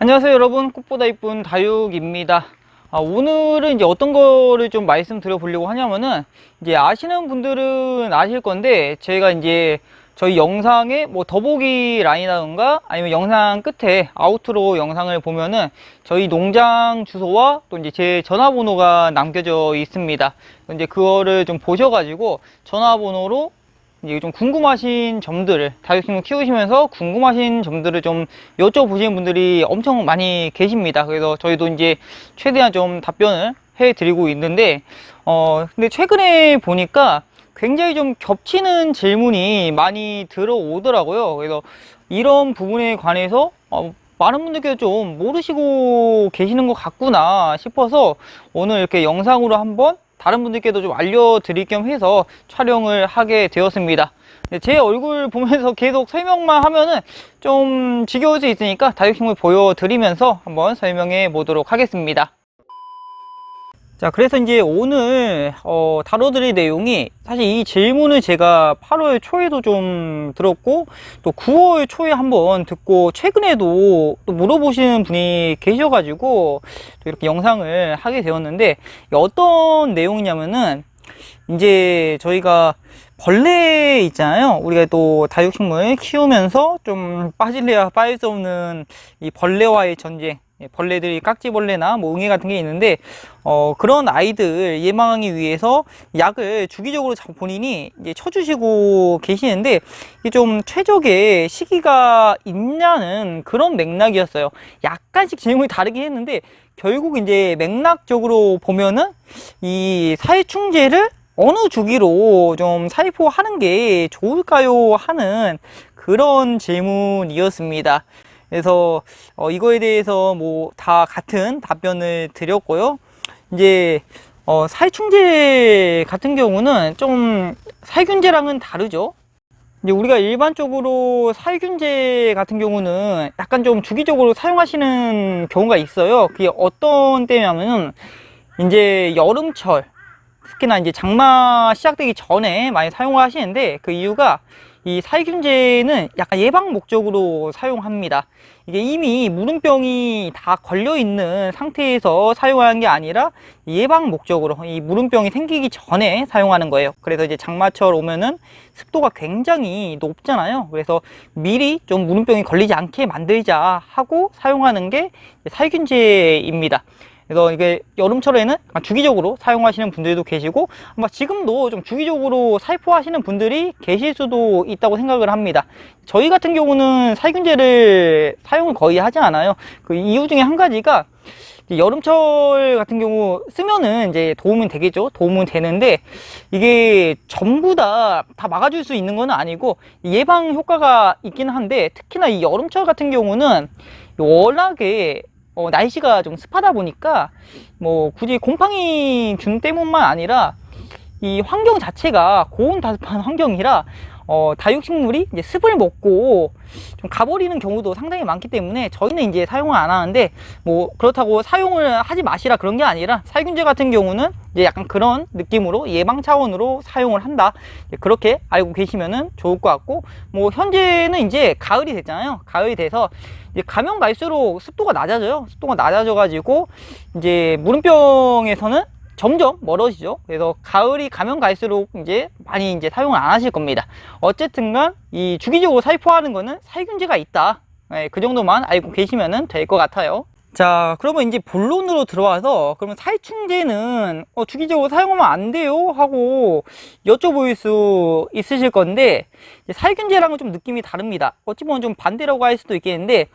안녕하세요 여러분 꽃보다 이쁜 다육입니다 아, 오늘은 이제 어떤 거를 좀 말씀드려 보려고 하냐면은 이제 아시는 분들은 아실 건데 제가 이제 저희 영상에 뭐 더보기 라인이라던가 아니면 영상 끝에 아우트로 영상을 보면은 저희 농장 주소와 또 이제 제 전화번호가 남겨져 있습니다. 이제 그거를 좀 보셔가지고 전화번호로 좀 궁금하신 점들을 다육식물 키우시면서 궁금하신 점들을 좀 여쭤보시는 분들이 엄청 많이 계십니다. 그래서 저희도 이제 최대한 좀 답변을 해드리고 있는데 어 근데 최근에 보니까 굉장히 좀 겹치는 질문이 많이 들어오더라고요. 그래서 이런 부분에 관해서 어, 많은 분들께서 좀 모르시고 계시는 것 같구나 싶어서 오늘 이렇게 영상으로 한번 다른 분들께도 좀 알려드릴 겸 해서 촬영을 하게 되었습니다. 근데 제 얼굴 보면서 계속 설명만 하면은 좀 지겨울 수 있으니까 다육식물 보여드리면서 한번 설명해 보도록 하겠습니다. 자, 그래서 이제 오늘 어, 다뤄드릴 내용이 사실 이 질문을 제가 8월 초에도 좀 들었고 또 9월 초에 한번 듣고 최근에도 또 물어보시는 분이 계셔가지고 또 이렇게 영상을 하게 되었는데 어떤 내용이냐면은 이제 저희가 벌레 있잖아요. 우리가 또 다육식물 키우면서 좀 빠질래야 빠질 수 없는 이 벌레와의 전쟁. 예, 벌레들이 깍지벌레나 뭐 응애 같은 게 있는데 어 그런 아이들 예방하기 위해서 약을 주기적으로 자- 본인이 이제 쳐주시고 계시는데 이게 좀 최적의 시기가 있냐는 그런 맥락이었어요. 약간씩 질문이 다르긴 했는데 결국 이제 맥락적으로 보면은 이 살충제를 어느 주기로 좀 살포하는 게 좋을까요? 하는 그런 질문이었습니다. 그래서 어, 이거에 대해서 뭐 다 같은 답변을 드렸고요. 이제 어, 살충제 같은 경우는 좀 살균제랑은 다르죠. 이제 우리가 일반적으로 살균제 같은 경우는 약간 좀 주기적으로 사용하시는 경우가 있어요. 그게 어떤 때냐면은 이제 여름철 특히나 이제 장마 시작되기 전에 많이 사용을 하시는데 그 이유가 이 살균제는 약간 예방 목적으로 사용합니다. 이게 이미 무름병이 다 걸려 있는 상태에서 사용하는 게 아니라 예방 목적으로 이 무름병이 생기기 전에 사용하는 거예요. 그래서 이제 장마철 오면은 습도가 굉장히 높잖아요. 그래서 미리 좀 무름병이 걸리지 않게 만들자 하고 사용하는 게 살균제입니다. 그래서 이게 여름철에는 주기적으로 사용하시는 분들도 계시고 아마 지금도 좀 주기적으로 살포하시는 분들이 계실 수도 있다고 생각을 합니다. 저희 같은 경우는 살균제를 사용을 거의 하지 않아요. 그 이유 중에 한 가지가 여름철 같은 경우 쓰면은 이제 도움은 되겠죠. 도움은 되는데 이게 전부 다 다 막아줄 수 있는 건 아니고 예방 효과가 있긴 한데 특히나 이 여름철 같은 경우는 워낙에 어, 날씨가 좀 습하다 보니까 뭐 굳이 곰팡이 균 때문만 아니라 이 환경 자체가 고온 다습한 환경이라 어, 다육식물이 이제 습을 먹고 좀 가버리는 경우도 상당히 많기 때문에 저희는 이제 사용을 안 하는데 뭐 그렇다고 사용을 하지 마시라 그런 게 아니라 살균제 같은 경우는 약간 그런 느낌으로 예방 차원으로 사용을 한다 그렇게 알고 계시면은 좋을 것 같고 뭐 현재는 이제 가을이 됐잖아요 가을이 돼서 이제 가면 갈수록 습도가 낮아져요 습도가 낮아져 가지고 이제 무름병에서는 점점 멀어지죠. 그래서 가을이 가면 갈수록 이제 많이 이제 사용을 안 하실 겁니다. 어쨌든간 이 주기적으로 살포하는 거는 살균제가 있다. 네, 그 정도만 알고 계시면 될 것 같아요. 자, 그러면 이제 본론으로 들어와서 그러면 살충제는 어, 주기적으로 사용하면 안 돼요 하고 여쭤볼 수 있으실 건데 살균제랑은 좀 느낌이 다릅니다. 어찌 보면 좀 반대라고 할 수도 있겠는데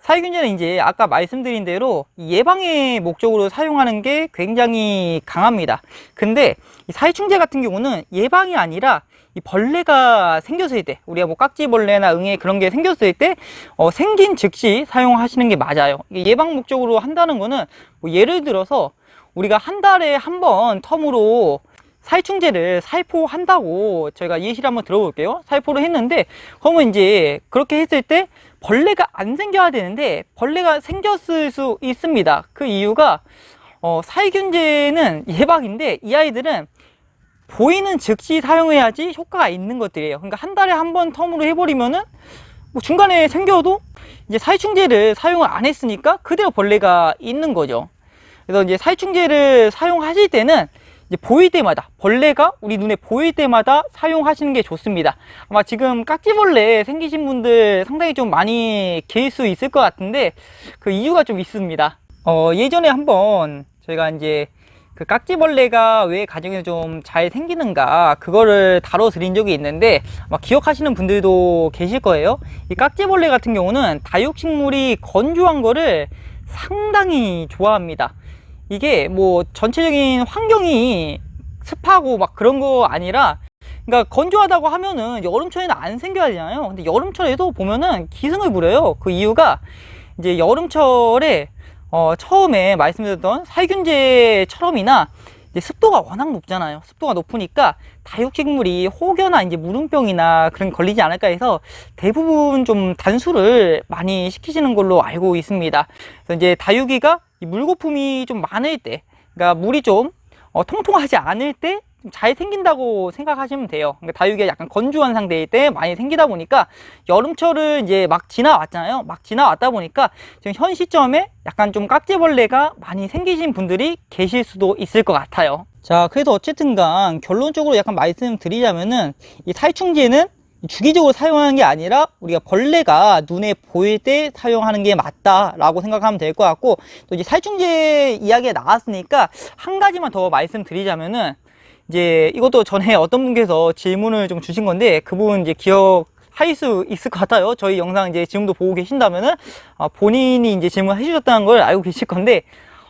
살균제는 이제 아까 말씀드린 대로 예방의 목적으로 사용하는 게 굉장히 강합니다. 근데 이 살충제 같은 경우는 예방이 아니라 이 벌레가 생겼을 때 우리가 뭐 깍지벌레나 응애 그런 게 생겼을 때 어, 생긴 즉시 사용하시는 게 맞아요. 예방 목적으로 한다는 거는 뭐 예를 들어서 우리가 한 달에 한 번 텀으로 살충제를 살포한다고 저희가 예시를 한번 들어볼게요. 살포를 했는데 그러면 이제 그렇게 했을 때 벌레가 안 생겨야 되는데 벌레가 생겼을 수 있습니다. 그 이유가 어, 살균제는 예방인데 이 아이들은 보이는 즉시 사용해야지 효과가 있는 것들이에요. 그러니까 한 달에 한 번 텀으로 해버리면은 뭐 중간에 생겨도 이제 살충제를 사용을 안 했으니까 그대로 벌레가 있는 거죠. 그래서 이제 살충제를 사용하실 때는 이제 보일 때마다 벌레가 우리 눈에 보일 때마다 사용하시는 게 좋습니다. 아마 지금 깍지벌레 생기신 분들 상당히 좀 많이 계실 수 있을 것 같은데 그 이유가 좀 있습니다. 어, 예전에 한번 저희가 이제 그 깍지벌레가 왜 가정에 좀 잘 생기는가 그거를 다뤄 드린 적이 있는데 아마 기억하시는 분들도 계실 거예요. 이 깍지벌레 같은 경우는 다육식물이 건조한 거를 상당히 좋아합니다. 이게 뭐 전체적인 환경이 습하고 막 그런 거 아니라 그러니까 건조하다고 하면은 여름철에는 안 생겨야 되잖아요. 근데 여름철에도 보면은 기승을 부려요. 그 이유가 이제 여름철에 어 처음에 말씀드렸던 살균제처럼이나 이제 습도가 워낙 높잖아요. 습도가 높으니까 다육식물이 혹여나 이제 물음병이나 그런 게 걸리지 않을까 해서 대부분 좀 단수를 많이 시키시는 걸로 알고 있습니다. 그래서 이제 다육이가 이 물거품이 좀 많을 때, 그러니까 물이 좀 어, 통통하지 않을 때 잘 생긴다고 생각하시면 돼요. 그러니까 다육이가 약간 건조한 상태일 때 많이 생기다 보니까 여름철을 이제 막 지나왔잖아요. 막 지나왔다 보니까 지금 현 시점에 약간 좀 깍지벌레가 많이 생기신 분들이 계실 수도 있을 것 같아요. 자, 그래도 어쨌든 간 결론적으로 약간 말씀드리자면은 이 살충제는 주기적으로 사용하는 게 아니라 우리가 벌레가 눈에 보일 때 사용하는 게 맞다라고 생각하면 될 것 같고 또 이제 살충제 이야기가 나왔으니까 한 가지만 더 말씀드리자면은 이제 이것도 전에 어떤 분께서 질문을 좀 주신 건데 그 부분 이제 기억 할 수 있을 것 같아요. 저희 영상 이제 지금도 보고 계신다면은 아, 본인이 이제 질문해 주셨다는 걸 알고 계실 건데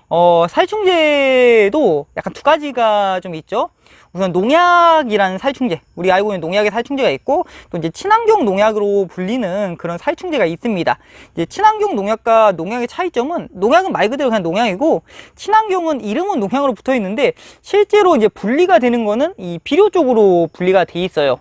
어, 살충제도 약간 두 가지가 좀 있죠. 우선 농약이라는 살충제, 우리 알고 있는 농약의 살충제가 있고, 또 이제 친환경 농약으로 불리는 그런 살충제가 있습니다. 이제 친환경 농약과 농약의 차이점은, 농약은 말 그대로 그냥 농약이고, 친환경은 이름은 농약으로 붙어 있는데, 실제로 이제 분리가 되는 거는 이 비료 쪽으로 분리가 돼 있어요.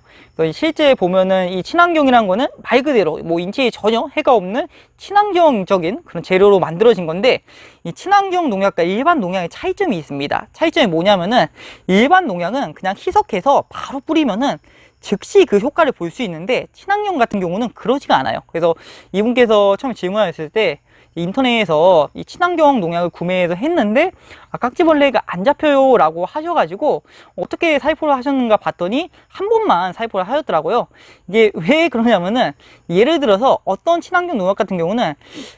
실제 보면은 이 친환경이라는 거는 말 그대로 뭐 인체에 전혀 해가 없는 친환경적인 그런 재료로 만들어진 건데 이 친환경 농약과 일반 농약의 차이점이 있습니다. 차이점이 뭐냐면은 일반 농약은 그냥 희석해서 바로 뿌리면은 즉시 그 효과를 볼 수 있는데 친환경 같은 경우는 그러지가 않아요. 그래서 이분께서 처음에 질문하셨을 때 인터넷에서 이 친환경 농약을 구매해서 했는데 아, 깍지벌레가 안 잡혀요 라고 하셔가지고 어떻게 살포를 하셨는가 봤더니 한 번만 살포를 하셨더라고요. 이게 왜 그러냐면은 예를 들어서 어떤 친환경 농약 같은 경우는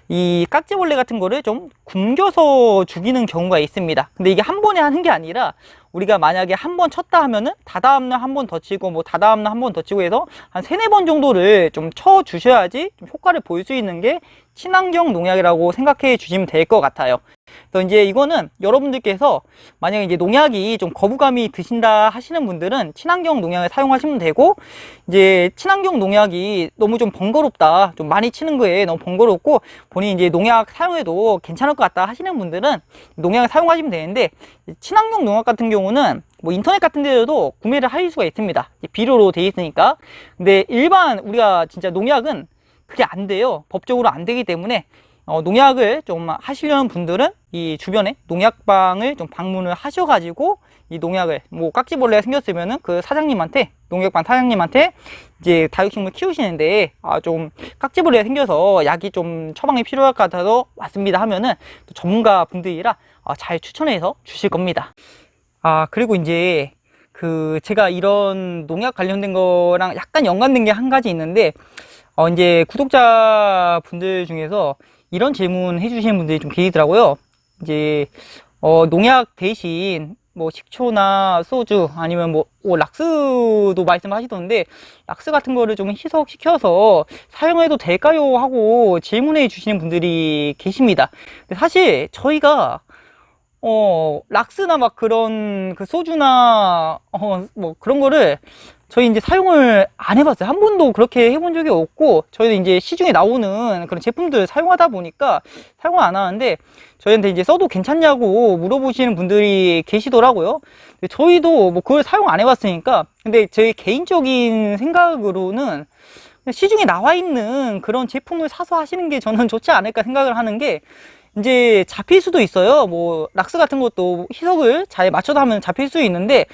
이 깍지벌레 같은 거를 좀 굶겨서 죽이는 경우가 있습니다. 근데 이게 한 번에 하는 게 아니라 우리가 만약에 한 번 쳤다 하면은 다다음날 한 번 더 치고 뭐 다다음날 한 번 더 치고 해서 한 세네 번 정도를 좀 쳐 주셔야지 좀 효과를 볼 수 있는 게 친환경 농약이라고 생각해 주시면 될 것 같아요. 그래서 이제 이거는 여러분들께서 만약에 이제 농약이 좀 거부감이 드신다 하시는 분들은 친환경 농약을 사용하시면 되고 이제 친환경 농약이 너무 좀 번거롭다 좀 많이 치는 거에 너무 번거롭고 본인이 이제 농약 사용해도 괜찮을 것 같다 하시는 분들은 농약을 사용하시면 되는데 친환경 농약 같은 경우는 뭐 인터넷 같은 데서도 구매를 할 수가 있습니다 비료로 돼 있으니까 근데 일반 우리가 진짜 농약은 그게 안 돼요 법적으로 안 되기 때문에 어, 농약을 좀 하시려는 분들은 이 주변에 농약방을 좀 방문을 하셔가지고 이 농약을 뭐 깍지벌레가 생겼으면은 그 사장님한테 농약방 사장님한테 이제 다육식물 키우시는데 아 좀 깍지벌레가 생겨서 약이 좀 처방이 필요할 것 같아서 왔습니다 하면은 또 전문가 분들이라 아, 잘 추천해서 주실 겁니다. 아 그리고 이제 그 제가 이런 농약 관련된 거랑 약간 연관된 게 한 가지 있는데 어 이제 구독자 분들 중에서 이런 질문 해주시는 분들이 좀 계시더라고요. 이제 어, 농약 대신 뭐 식초나 소주 아니면 뭐, 뭐 락스도 말씀하시던데 락스 같은 거를 좀 희석시켜서 사용해도 될까요 하고 질문해 주시는 분들이 계십니다. 근데 사실 저희가 어 락스나 막 그런 그 소주나 어 뭐 그런 거를 저희 이제 사용을 안 해봤어요. 한 번도 그렇게 해본 적이 없고, 저희는 이제 시중에 나오는 그런 제품들을 사용하다 보니까 사용을 안 하는데, 저희한테 이제 써도 괜찮냐고 물어보시는 분들이 계시더라고요. 저희도 뭐 그걸 사용 안 해봤으니까, 근데 저희 개인적인 생각으로는 시중에 나와 있는 그런 제품을 사서 하시는 게 저는 좋지 않을까 생각을 하는 게, 이제 잡힐 수도 있어요. 뭐 락스 같은 것도 희석을 잘 맞춰서 하면 잡힐 수 있는데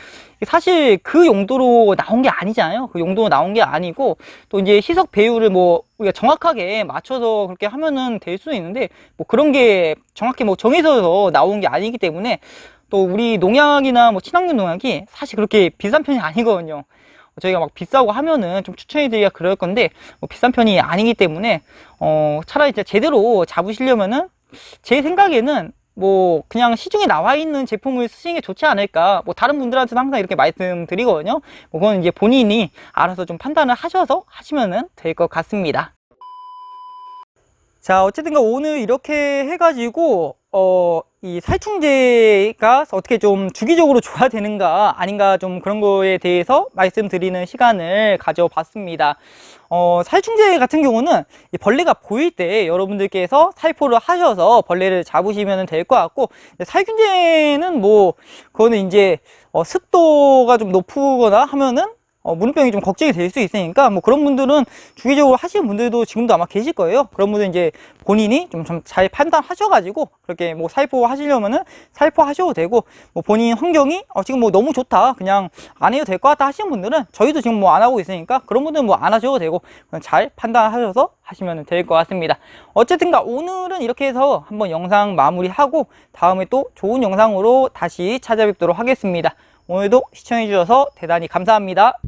사실 그 용도로 나온 게 아니잖아요. 그 용도로 나온 게 아니고 또 이제 희석 배율을 뭐 우리가 정확하게 맞춰서 그렇게 하면은 될 수 있는데 뭐 그런 게 정확히 뭐 정해서 나온 게 아니기 때문에 또 우리 농약이나 뭐 친환경 농약이 사실 그렇게 비싼 편이 아니거든요. 저희가 막 비싸고 하면은 좀 추천해드리기가 그럴 건데 뭐 비싼 편이 아니기 때문에 어 차라리 제대로 잡으시려면은 제 생각에는 뭐 그냥 시중에 나와 있는 제품을 쓰시는 게 좋지 않을까. 뭐 다른 분들한테는 항상 이렇게 말씀드리거든요. 뭐 그건 이제 본인이 알아서 좀 판단을 하셔서 하시면은 될것 같습니다 자 어쨌든 오늘 이렇게 해가지고 어 이 살충제가 어떻게 좀 주기적으로 줘야 되는가 아닌가 좀 그런 거에 대해서 말씀드리는 시간을 가져봤습니다. 어 살충제 같은 경우는 이 벌레가 보일 때 여러분들께서 살포를 하셔서 벌레를 잡으시면 될 것 같고 살균제는 뭐 그거는 이제 어 습도가 좀 높거나 하면은 어, 물음병이 좀 걱정이 될 수 있으니까 뭐 그런 분들은 주기적으로 하시는 분들도 지금도 아마 계실 거예요. 그런 분들 이제 본인이 좀 잘 판단하셔 가지고 그렇게 뭐 살포 하시려면은 살포 하셔도 되고 뭐 본인 환경이 어, 지금 뭐 너무 좋다 그냥 안 해도 될 것 같다 하시는 분들은 저희도 지금 뭐 안 하고 있으니까 그런 분들은 뭐 안 하셔도 되고 잘 판단하셔서 하시면 될 것 같습니다. 어쨌든가 오늘은 이렇게 해서 한번 영상 마무리하고 다음에 또 좋은 영상으로 다시 찾아뵙도록 하겠습니다. 오늘도 시청해주셔서 대단히 감사합니다.